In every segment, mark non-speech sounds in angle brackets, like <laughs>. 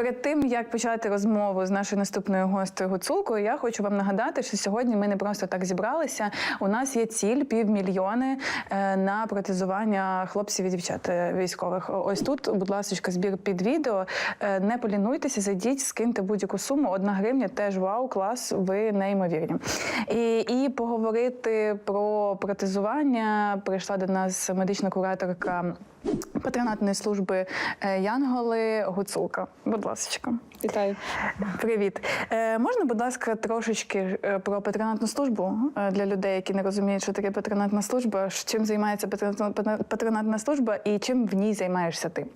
Перед тим як почати розмову з нашою наступною гостею Гуцулкою, я хочу вам нагадати, що сьогодні ми не просто так зібралися. У нас є ціль півмільйони е, на протезування хлопців і дівчат е, військових. Ось тут, будь ласка, збір під відео. Е, Не полінуйтеся, зайдіть, скиньте будь-яку суму. Одна гривня теж вау, клас, ви неймовірні. І, і поговорити про протезування прийшла до нас медична кураторка патронатної служби е, Янголи Гуцулка. Будь ласка. Вітаю. Привіт. Е, можна, будь ласка, трошечки е, про патронатну службу е, для людей, які не розуміють, що таке патронатна служба, чим займається патронатна- служба і чим в ній займаєшся ти?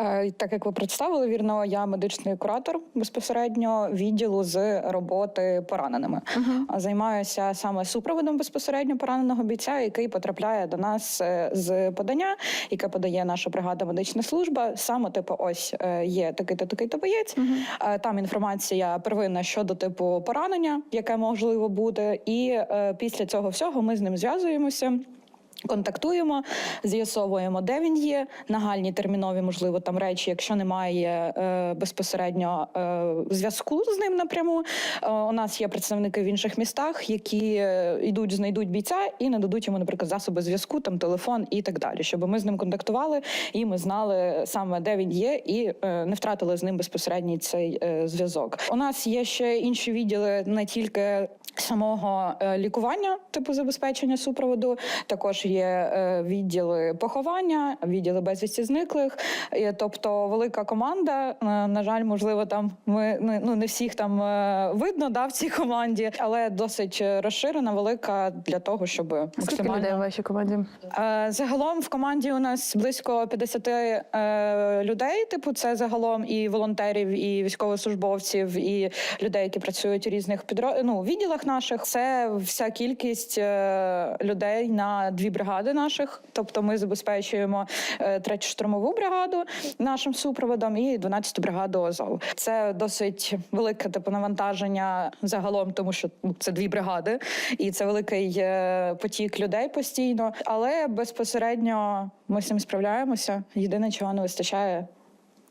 Е, Так як ви представили, вірно, я медичний куратор безпосередньо відділу з роботи пораненими. А Займаюся саме супроводом безпосередньо пораненого бійця, який потрапляє до нас з подання, яке подає наша бригада медична служба. Саме типу, ось є такий-то такий-то боєць. Е, Там інформація первинна щодо типу поранення, яке можливо бути, і е, після цього всього ми з ним зв'язуємося. Контактуємо, з'ясовуємо, де він є, нагальні термінові, можливо, там речі, якщо немає е, безпосередньо е, зв'язку з ним напряму. Е, у нас є представники в інших містах, які е, йдуть, знайдуть бійця і нададуть йому, наприклад, засоби зв'язку, там телефон і так далі, щоб ми з ним контактували і ми знали саме, де він є, і е, не втратили з ним безпосередній цей е, зв'язок. У нас є ще інші відділи, не тільки самого е, лікування, типу забезпечення супроводу. Також є е, відділи поховання, відділи безвісті зниклих. Тобто велика команда. Е, На жаль, можливо, там ми ну не всіх там е, видно да, в цій команді, але досить розширена, велика для того, щоб Скільки максимально людей в вашій команді? Загалом в команді у нас близько 50 е, людей. Типу, це загалом і волонтерів, і військовослужбовців, і людей, які працюють у різних підро... ну, відділах наших. Це вся кількість людей на дві бригади наших. Тобто, ми забезпечуємо е, третю штурмову бригаду нашим супроводом і 12-ту бригаду Азов. Це досить велике типу навантаження загалом, тому що ну, це дві бригади, і це великий е, потік людей постійно. Але безпосередньо ми з цим справляємося. Єдине, чого не вистачає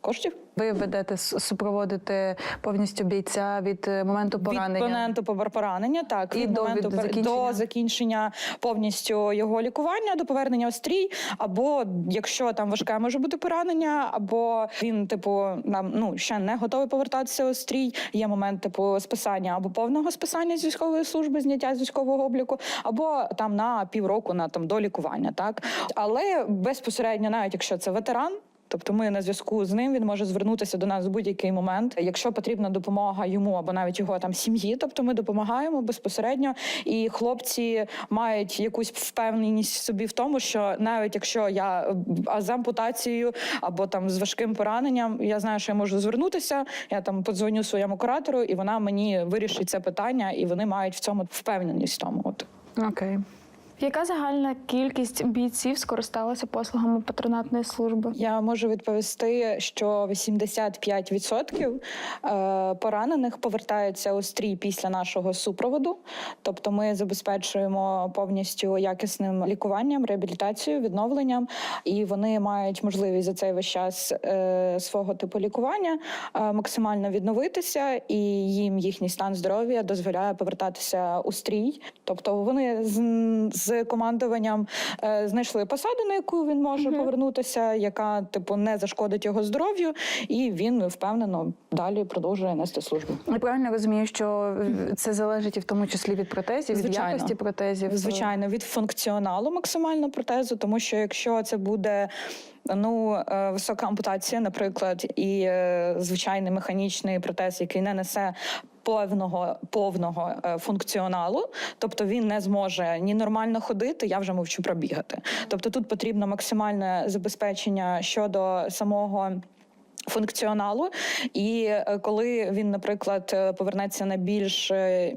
коштів. Ви ведете с- супроводите повністю бійця від е, моменту поранення. Від моменту поранення, так І від до- моменту від закінчення? до закінчення повністю його лікування, до повернення у стрій, або якщо там важке може бути поранення, або він, типу, нам ну ще не готовий повертатися у стрій. Є момент типу списання або повного списання з військової служби, зняття з військового обліку, або там на півроку на там до лікування, так але безпосередньо, навіть якщо це ветеран. Тобто ми на зв'язку з ним він може звернутися до нас в будь-який момент. Якщо потрібна допомога йому або навіть його там сім'ї, тобто ми допомагаємо безпосередньо. І хлопці мають якусь впевненість собі в тому, що навіть якщо я з ампутацією або там з важким пораненням, я знаю, що я можу звернутися. Я там подзвоню своєму куратору, і вона мені вирішить це питання, і вони мають в цьому впевненість в тому. От Окей. Яка загальна кількість бійців скористалася послугами патронатної служби? Я можу відповісти, що 85% е, поранених повертаються у стрій після нашого супроводу. Тобто, ми забезпечуємо повністю якісним лікуванням, реабілітацією, відновленням, і вони мають можливість за цей весь час е, свого типу лікування е, максимально відновитися, і їм їхній стан здоров'я дозволяє повертатися у стрій. Тобто, вони з, з командуванням е, знайшли посаду, на яку він може повернутися, яка типу не зашкодить його здоров'ю, і він впевнено далі продовжує нести службу. Я правильно розумію, що це залежить і в тому числі від протезів, від якості протезів. Звичайно, від функціоналу максимально протезу, тому що якщо це буде. Ну, е, висока ампутація, наприклад, і е, звичайний механічний протез, який не несе повного повного е, функціоналу, тобто він не зможе ні нормально ходити, я вже мовчу пробігати. Тобто тут потрібно максимальне забезпечення щодо самого. Функціоналу, і е, коли він, наприклад, е, повернеться на більш е,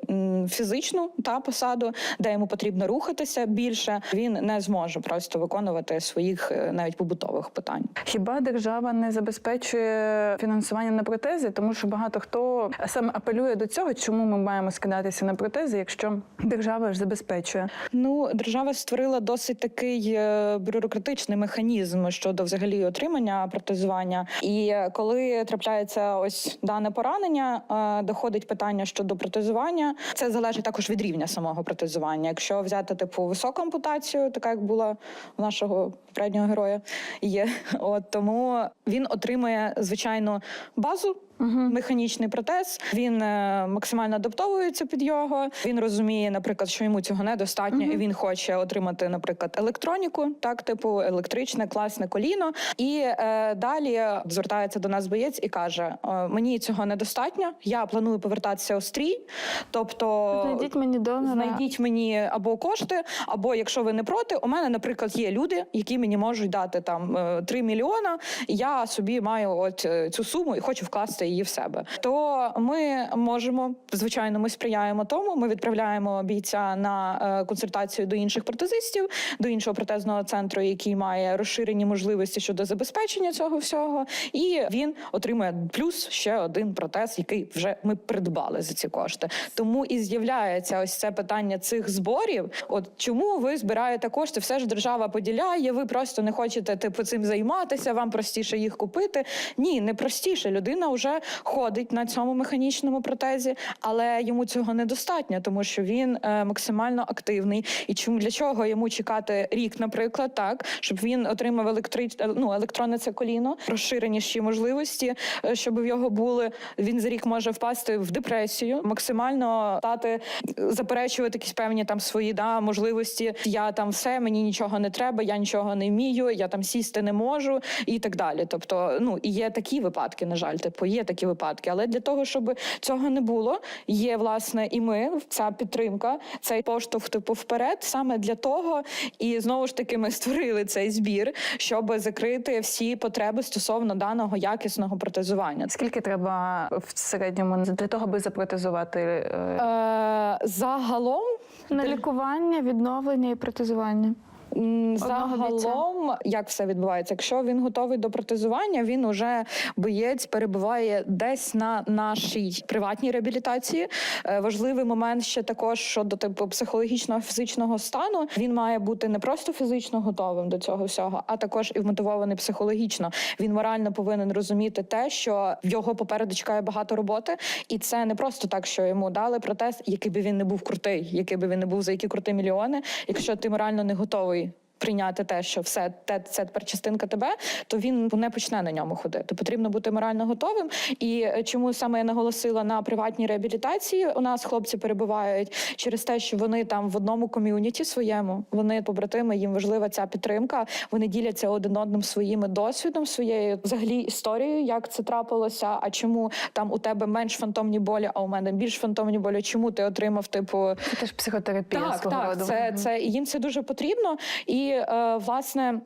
фізичну та посаду, де йому потрібно рухатися більше, він не зможе просто виконувати своїх навіть побутових питань. Хіба держава не забезпечує фінансування на протези? Тому що багато хто саме апелює до цього, чому ми маємо скидатися на протези, якщо держава ж забезпечує. Ну, держава створила досить такий бюрократичний механізм щодо взагалі отримання протезування, і коли трапляється ось дане поранення, е, доходить питання щодо протезування. Це залежить також від рівня самого протезування. Якщо взяти типу високу ампутацію, така як була у нашого попереднього героя, є <laughs> от тому він отримує звичайну базу. Механічний протез, він е, максимально адаптовується під його. Він розуміє, наприклад, що йому цього недостатньо, і він хоче отримати, наприклад, електроніку, так, типу електричне класне коліно. І е, далі звертається до нас боєць і каже: «Е, мені цього недостатньо. Я планую повертатися у стрій. Тобто Знайдіть мені донора. Знайдіть мені або кошти, або якщо ви не проти, у мене, наприклад, є люди, які мені можуть дати там е, 3 мільйона. Я собі маю от е, цю суму і хочу вкласти її в себе. То ми можемо, звичайно, ми сприяємо тому. Ми відправляємо бійця на е, консультацію до інших протезистів, до іншого протезного центру, який має розширені можливості щодо забезпечення цього всього, і він отримує плюс ще один протез, який вже ми придбали за ці кошти. Тому і з'являється ось це питання цих зборів. От чому ви збираєте кошти? Все ж держава поділяє. Ви просто не хочете типу цим займатися. Вам простіше їх купити. Ні, не простіше. Людина вже ходить на цьому механічному протезі, але йому цього недостатньо, тому що він е, максимально активний. І чому для чого йому чекати рік, наприклад, так щоб він отримав електрич... е, ну, електронне це коліно, розширеніші можливості, е, щоб в його були. Він за рік може впасти в депресію, максимально стати заперечувати якісь певні там свої да можливості. Я там все, мені нічого не треба, я нічого не вмію, я там сісти не можу і так далі. Тобто, ну і є такі випадки, на жаль, типу є такі випадки. Але для того, щоб цього не було, є власне і ми ця підтримка, цей поштовх типу вперед, саме для того, і знову ж таки ми створили цей збір, щоб закрити всі потреби стосовно даного якісного протезування. Скільки треба в середньому для того, аби запротезувати? е, Е, загалом На лікування, відновлення і протезування. Загалом, як все відбувається? Якщо він готовий до протезування, він уже боєць перебуває десь на нашій приватній реабілітації. Е, Важливий момент ще також щодо типу психологічного фізичного стану. Він має бути не просто фізично готовим до цього всього, а також і вмотивований психологічно. Він морально повинен розуміти те, що в його попереду чекає багато роботи, і це не просто так, що йому дали протез, який би він не був крутий, який би він не був за які крути мільйони. Якщо ти морально не готовий прийняти те, що все те це тепер частинка тебе, то він не почне на ньому ходити. Потрібно бути морально готовим. І е, чому саме я наголосила на приватній реабілітації? У нас хлопці перебувають через те, що вони там в одному ком'юніті своєму, вони побратими, їм важлива ця підтримка. Вони діляться один одним своїми досвідом, своєю взагалі історією, як це трапилося. А чому там у тебе менш фантомні болі, а у мене більш фантомні болі? Чому ти отримав типу Це теж психотерапія так, свого так, роду. це, це і їм це дуже потрібно. І е, власне.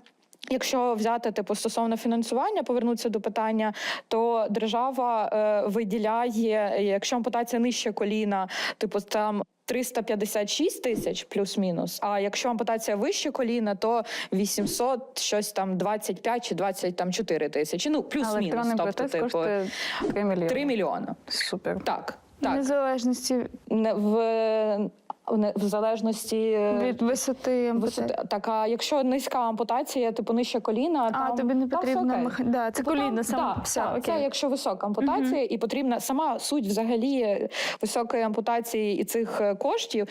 Якщо взяти типу стосовно фінансування, повернутися до питання, то держава е, виділяє, якщо ампутація нижче коліна, типу там 356 тисяч плюс-мінус. А якщо ампутація вище коліна, то 800, щось там 25 чи 24 тисячі. Ну плюс-мінус. Тобто, типу, коштує 3 мільйони. 3 мільйони. Супер. Так, так. Незалежності Не в, в залежності від висоти ампутації. Так, а якщо низька ампутація, типу нижче коліна, А, там, тобі не потрібна меха- да, це Типу, там- коліно да, все, окей. Це якщо висока ампутація, і потрібна сама суть взагалі високої ампутації і цих е, коштів.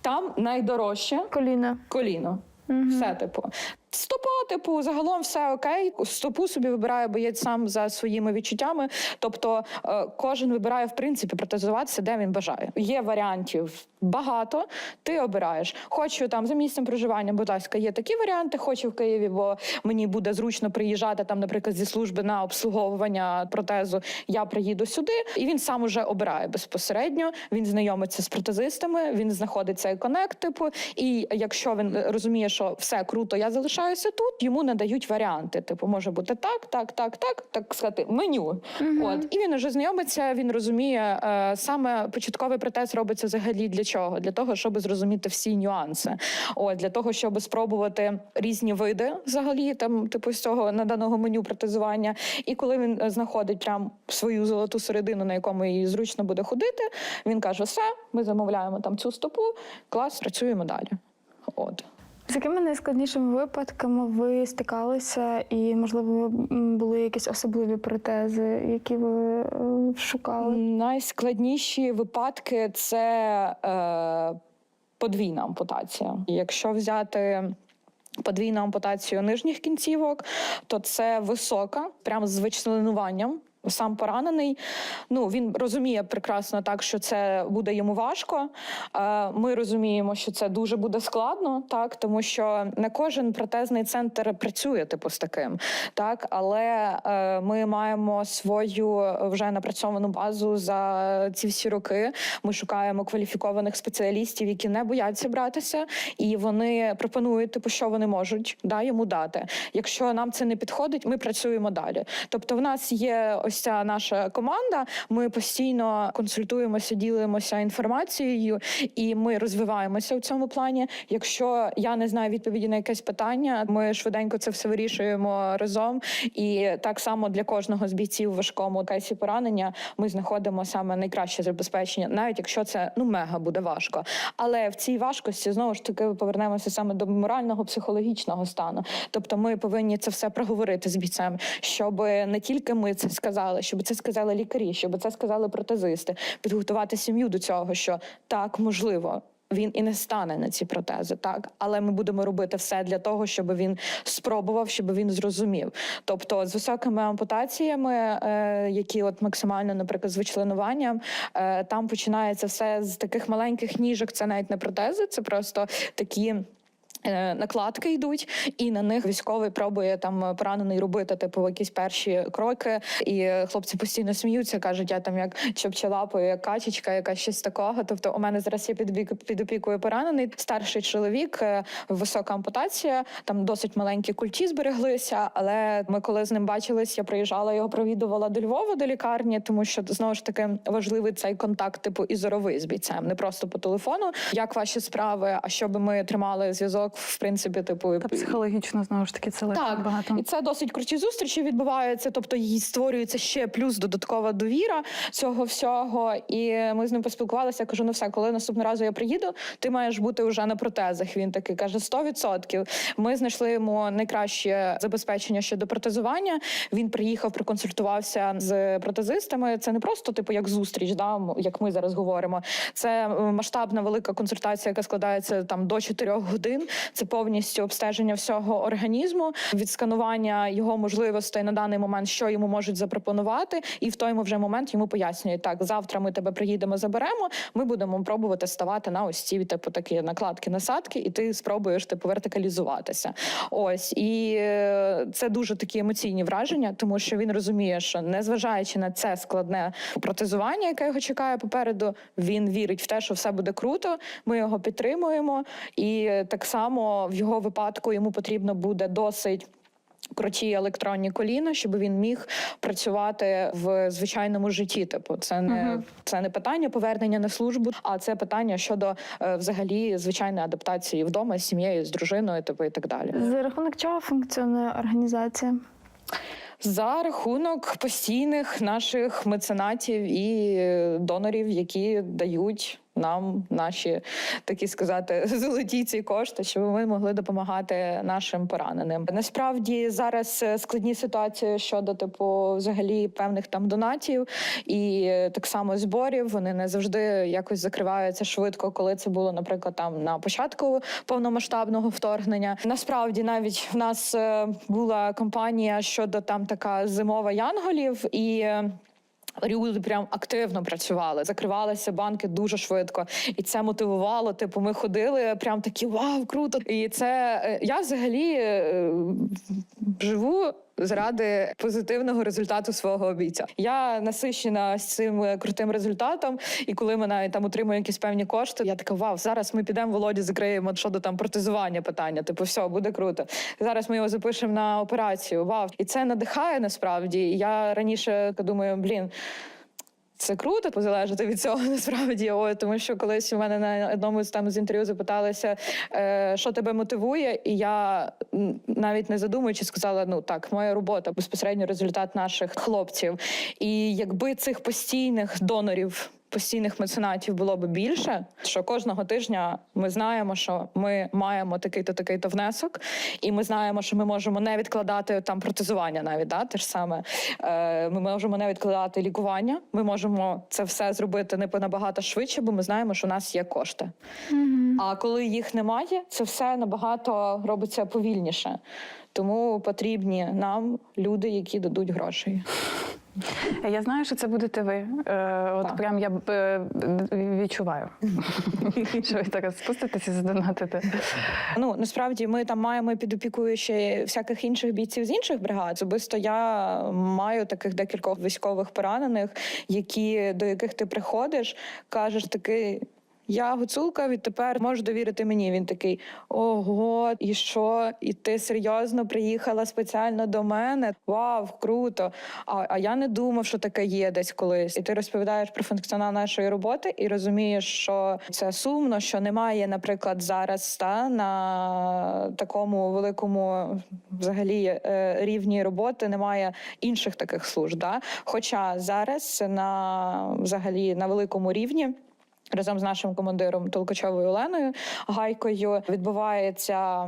Там найдорожче Коліно. Угу. Все, типу. Стопа, типу, загалом все окей. Стопу собі вибирає боєць сам за своїми відчуттями. Тобто е, кожен вибирає в принципі протезуватися, де він бажає. Є варіантів багато. Ти обираєш. Хочу там за місцем проживання, будь ласка, є такі варіанти. Хочу в Києві, бо мені буде зручно приїжджати там, наприклад, зі служби на обслуговування протезу. Я приїду сюди, і він сам уже обирає безпосередньо. Він знайомиться з протезистами, він знаходить цей конект, типу. І якщо він е, розуміє, що все круто, я залишаюся тут, йому надають варіанти. Типу, може бути так, так, так, так, так сказати, меню. От і він вже знайомиться. Він розуміє е, саме початковий протез робиться взагалі для чого? Для того, щоб зрозуміти всі нюанси. От для того, щоб спробувати різні види взагалі, там типу з цього наданого меню протезування. І коли він е, знаходить прям свою золоту середину, на якому їй зручно буде ходити, він каже: все, ми замовляємо там цю стопу, клас, працюємо далі. От. З якими найскладнішими випадками ви стикалися, і, можливо, були якісь особливі протези, які ви е, шукали? Найскладніші випадки це е, подвійна ампутація. Якщо взяти подвійну ампутацію нижніх кінцівок, то це висока, прямо з вичленуванням. Сам поранений, ну він розуміє прекрасно так, що це буде йому важко. Е, Ми розуміємо, що це дуже буде складно, так тому що не кожен протезний центр працює типу з таким, так але е, ми маємо свою вже напрацьовану базу за ці всі роки. Ми шукаємо кваліфікованих спеціалістів, які не бояться братися, і вони пропонують, типу, що вони можуть да, йому дати. Якщо нам це не підходить, ми працюємо далі. Тобто, в нас є ось ця наша команда. Ми постійно консультуємося, ділимося інформацією, і ми розвиваємося у цьому плані. Якщо я не знаю відповіді на якесь питання, ми швиденько це все вирішуємо разом. І так само для кожного з бійців важкому кейсі поранення ми знаходимо саме найкраще забезпечення, навіть якщо це ну мега буде важко. Але в цій важкості знову ж таки повернемося саме до морального психологічного стану. Тобто, ми повинні це все проговорити з бійцем, щоб не тільки ми це сказали, щоб це сказали лікарі, щоб це сказали протезисти, підготувати сім'ю до цього, що так можливо. Він і не стане на ці протези, так але ми будемо робити все для того, щоб він спробував, щоб він зрозумів. Тобто, з високими ампутаціями, е, які от максимально, наприклад, з вичленуванням, е, там починається все з таких маленьких ніжок. Це навіть не протези, це просто такі. Е, Накладки йдуть, і на них військовий пробує там поранений робити типу якісь перші кроки. І хлопці постійно сміються, кажуть, я там як чопчелапою, як качечка, яка щось такого. Тобто, у мене зараз є під, під опікою поранений старший чоловік, е, висока ампутація, там досить маленькі культі збереглися. Але ми, коли з ним бачились, я приїжджала його, провідувала до Львова до лікарні, тому що знову ж таки важливий цей контакт, типу і зоровий з бійцем, не просто по телефону. Як ваші справи? А щоб ми тримали зв'язок, в принципі, типу Та психологічно знову ж таки це легко так, багато. і це досить круті зустрічі відбуваються. Тобто їй створюється ще плюс додаткова довіра цього всього. І ми з ним поспілкувалися. Я кажу: ну все, коли наступного разу я приїду, ти маєш бути вже на протезах. Він такий каже: 100%. Ми знайшли йому найкраще забезпечення щодо протезування. Він приїхав, проконсультувався з протезистами. Це не просто типу як зустріч, да, як ми зараз говоримо. Це масштабна велика консультація, яка складається там до 4 годин. Це повністю обстеження всього організму, відсканування його можливостей на даний момент, що йому можуть запропонувати, і в той вже момент йому пояснюють, так завтра ми тебе приїдемо, заберемо. Ми будемо пробувати ставати на ось ці типу такі накладки, насадки, і ти спробуєш типу вертикалізуватися. Ось і е, це дуже такі емоційні враження, тому що він розуміє, що незважаючи на це складне протезування, яке його чекає попереду, він вірить в те, що все буде круто. Ми його підтримуємо, і так само в його випадку йому потрібно буде досить. Круті електронні коліна, щоб він міг працювати в звичайному житті. Типу, це не Мгм. це не питання повернення на службу, а це питання щодо е, взагалі звичайної адаптації вдома з сім'єю, з дружиною, типу і так далі. За рахунок чого функціонує організація? За рахунок постійних наших меценатів і е, донорів, які дають нам наші такі сказати <laughs> золоті ці кошти, щоб ми могли допомагати нашим пораненим. Насправді зараз е, складні ситуації щодо типу взагалі певних там донатів і е, так само зборів. Вони не завжди якось закриваються швидко, коли це було, наприклад, там на початку повномасштабного вторгнення. Насправді, навіть в нас е, була кампанія щодо там така зимова янголів і. Люди прям активно працювали, закривалися банки дуже швидко, і це мотивувало. Типу, ми ходили, прям такі вау, круто! І це е, я взагалі е, живу заради позитивного результату свого бійця. Я насищена з цим е, крутим результатом. І коли навіть там отримуємо якісь певні кошти, я така вау, зараз ми підемо Володі, закриємо щодо там протезування питання. Типу, все буде круто. Зараз ми його запишемо на операцію. Вау, і це надихає насправді. Я раніше думаю, блін. Це круто позалежати від цього <laughs> насправді. О, тому що колись у мене на одному з там з інтерв'ю запиталися, е, що тебе мотивує, і я навіть не задумуючи сказала: ну так, моя робота безпосередньо результат наших хлопців. І якби цих постійних донорів постійних меценатів було б більше, що кожного тижня ми знаємо, що ми маємо такий-то такий-то внесок, і ми знаємо, що ми можемо не відкладати там протезування, навіть да, те ж саме. Е, Ми можемо не відкладати лікування. Ми можемо це все зробити не набагато швидше, бо ми знаємо, що у нас є кошти. А коли їх немає, це все набагато робиться повільніше. Тому потрібні нам люди, які дадуть грошей. Я знаю, що це будете ви. Е, от Так. прям я е, відчуваю, <laughs> що ви зараз спуститеся і задонатите. Ну насправді ми там маємо під опікою ще всяких інших бійців з інших бригад. Особисто я маю таких декількох військових поранених, які до яких ти приходиш, кажеш такий. Я гуцулка, відтепер можеш довірити мені. Він такий: ого, і що? І ти серйозно приїхала спеціально до мене? Вау, круто! А, а я не думав, що таке є десь колись. І ти розповідаєш про функціонал нашої роботи і розумієш, що це сумно, що немає, наприклад, зараз та на такому великому взагалі е, рівні роботи немає інших таких служб. Да? Хоча зараз на взагалі на великому рівні. Разом з нашим командиром Толкачовою Оленою Гайкою відбувається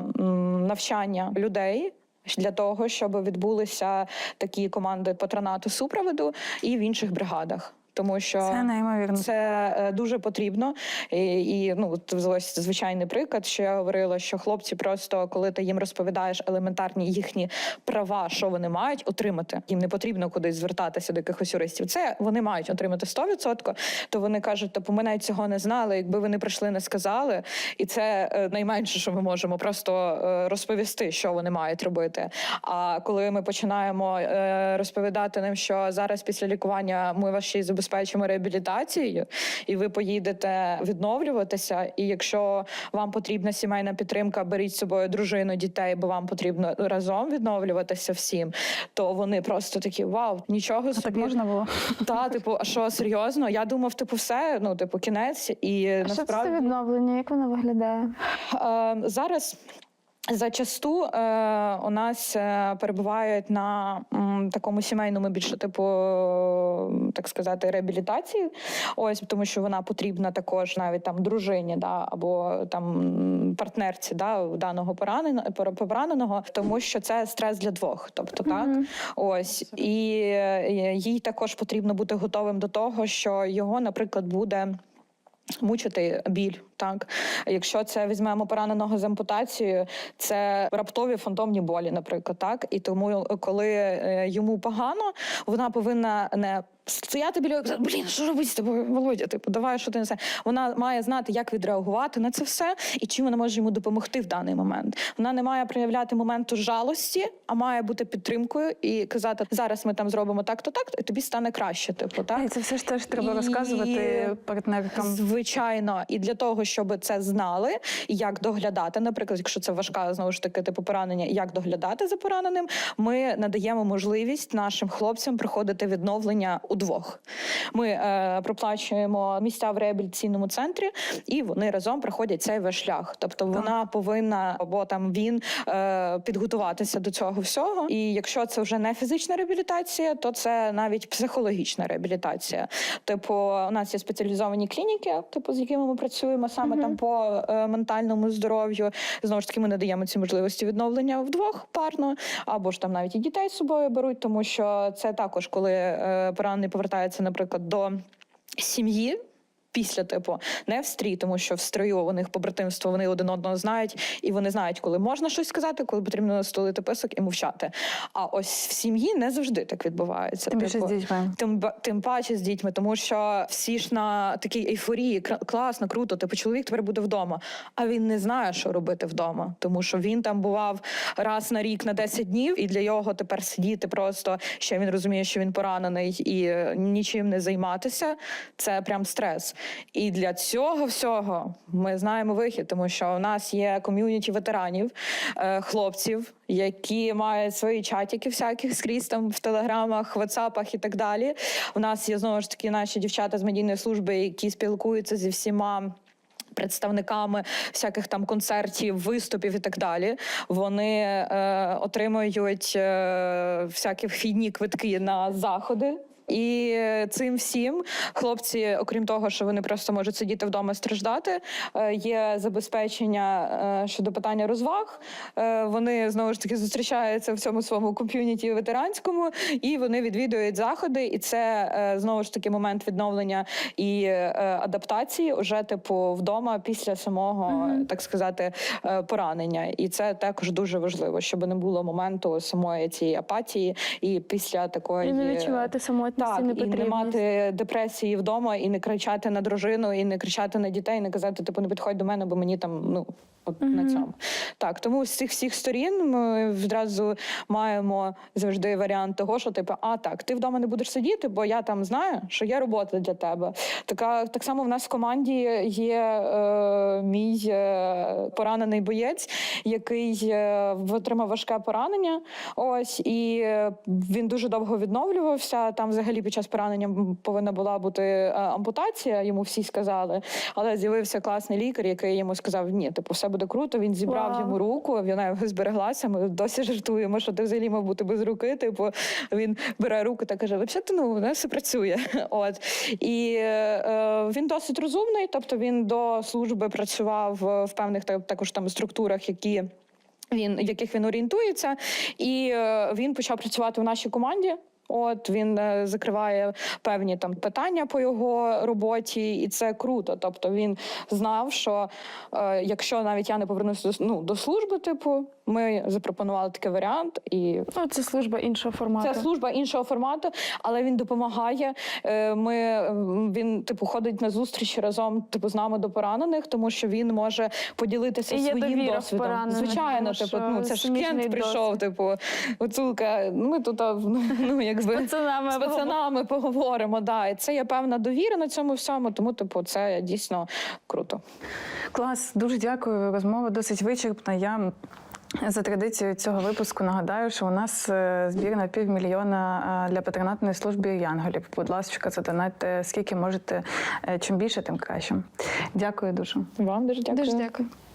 навчання людей. Для того щоб відбулися такі команди патронату супроводу і в інших бригадах, тому що Це неймовірно. це е, дуже потрібно. І, і ну от ось звичайний приклад, що я говорила, що хлопці просто коли ти їм розповідаєш елементарні їхні права, що вони мають отримати. Їм не потрібно кудись звертатися до якихось юристів. Це вони мають отримати 100%, То вони кажуть, типу, ми навіть цього не знали. Якби вони прийшли, не сказали. І це е, найменше, що ми можемо просто е, розповісти, що вони мають робити. А коли ми починаємо розповідати ним, що зараз після лікування ми вас ще й забезпечимо реабілітацією, і ви поїдете відновлюватися. І якщо вам потрібна сімейна підтримка, беріть з собою дружину, дітей, бо вам потрібно разом відновлюватися всім. То вони просто такі: вау, нічого А собі. так можна було? Та, типу, а що серйозно? Я думав, типу, все, ну, типу, кінець. І А що це відновлення? Як воно виглядає? е, зараз. Зачасту е, у нас е, перебувають на м, такому сімейному більше типу, так сказати, реабілітації. Ось тому, що вона потрібна також навіть там дружині, да, або там партнерці да, даного пораненого пораненого, тому що це стрес для двох. Тобто, так ось і е, їй також потрібно бути готовим до того, що його, наприклад, буде. Мучити біль, так якщо це візьмемо пораненого з ампутацією, це раптові фантомні болі, наприклад, так і тому, коли е, йому погано, вона повинна не стояти біля і казати, блін, що робити з тобою, Володя? Типу, давай що ти не знаєш. Вона має знати, як відреагувати на це все і чим вона може йому допомогти в даний момент. Вона не має проявляти моменту жалості, а має бути підтримкою і казати, зараз ми там зробимо так-то, так, і тобі стане краще. Типу, так І це все ж теж треба І- розказувати партнеркам. Звичайно, і для того, щоб це знали, як доглядати, наприклад, якщо це важка знову ж таки типу поранення, як доглядати за пораненим, ми надаємо можливість нашим хлопцям проходити відновлення удвох. Ми е, проплачуємо місця в реабілітаційному центрі, і вони разом проходять цей весь шлях. Тобто вона повинна або там він е, підготуватися до цього всього. І якщо це вже не фізична реабілітація, то це навіть психологічна реабілітація. Типу, у нас є спеціалізовані клініки, типу, з якими ми працюємо саме там по е, ментальному здоров'ю. Знову ж таки, ми не даємо ці можливості відновлення вдвох парно, або ж там навіть і дітей з собою беруть, тому що це також, коли е, поранений повертається, наприклад, до сім'ї. Після типу не в стрій, тому що в строю у них побратимство вони один одного знають, і вони знають, коли можна щось сказати, коли потрібно столити писок і мовчати. А ось в сім'ї не завжди так відбувається. Тим більше Типу, з дітьми. Тим, тим паче з дітьми, тому що всі ж на такій ейфорії, класно, круто, типу чоловік тепер буде вдома. А він не знає, що робити вдома, тому що він там бував раз на рік на 10 днів, і для його тепер сидіти просто ще він розуміє, що він поранений і е, нічим не займатися. Це прям стрес. І для цього всього ми знаємо вихід, тому що у нас є ком'юніті ветеранів, е, хлопців, які мають свої чатики всяких скрізь там в телеграмах, ватсапах і так далі. У нас є знову ж таки наші дівчата з медійної служби, які спілкуються зі всіма. Представниками всяких там концертів, виступів і так далі, вони е, отримують е, всякі вхідні квитки на заходи І цим всім хлопці, окрім того, що вони просто можуть сидіти вдома страждати, е, є забезпечення е, щодо питання розваг. Е, Вони знову ж таки зустрічаються в цьому своєму ком'юніті ветеранському, і вони відвідують заходи. І це знову ж таки момент відновлення і адаптації уже типу вдома після самого, так сказати, поранення. І це також дуже важливо, щоб не було моменту самої цієї апатії, і після такої І не відчувати самотність так, і не мати депресії вдома, і не кричати на дружину, і не кричати на дітей, і не казати, типу, не підходь до мене, бо мені там ну. От на цьому так, тому з цих всіх сторін ми відразу маємо завжди варіант того, що типу, а так, ти вдома не будеш сидіти, бо я там знаю, що є робота для тебе. Така так само в нас в команді є е, мій е, поранений боєць, який е, отримав важке поранення. Ось і е, він дуже довго відновлювався. Там, взагалі, під час поранення повинна була бути е, ампутація. Йому всі сказали, але з'явився класний лікар, який йому сказав: Ні, типу, все буде круто. Він зібрав Вау. йому руку, вона його збереглася. Ми досі жартуємо, що ти взагалі мав бути без руки. Типу, він бере руку та каже: взагалі, ну, у нас все працює. <laughs> От і е, він досить розумний, тобто він до служби працював е, в певних та- також там структурах, які. Він в яких він орієнтується, і е, він почав працювати в нашій команді. От він е, закриває певні там питання по його роботі, і це круто. Тобто він знав, що е, якщо навіть я не повернуся до, ну, до служби, типу, ми запропонували такий варіант, і Ну, це служба іншого формату. це служба іншого формату, але він допомагає. Е, Ми він типу ходить на зустрічі разом, типу, з нами до поранених, тому що він може поділитися І своїм досвідом. поранених, Звичайно, тому типу, ну це ж Кент прийшов, типу, Гуцулка. Ну ми тут ну <laughs> якби З пацанами з пацанами поговоримо. Да, і це є певна довіра на цьому всьому. Тому, типу, це дійсно круто. Клас, дуже дякую. Розмова досить вичерпна. Я за традицією цього випуску нагадаю, що у нас е, збір на півмільйона е, для патронатної служби Янголів. Будь ласка, задонайте скільки можете. Е, Чим більше, тим краще. Дякую дуже. Вам дуже дякую. Дуже дякую.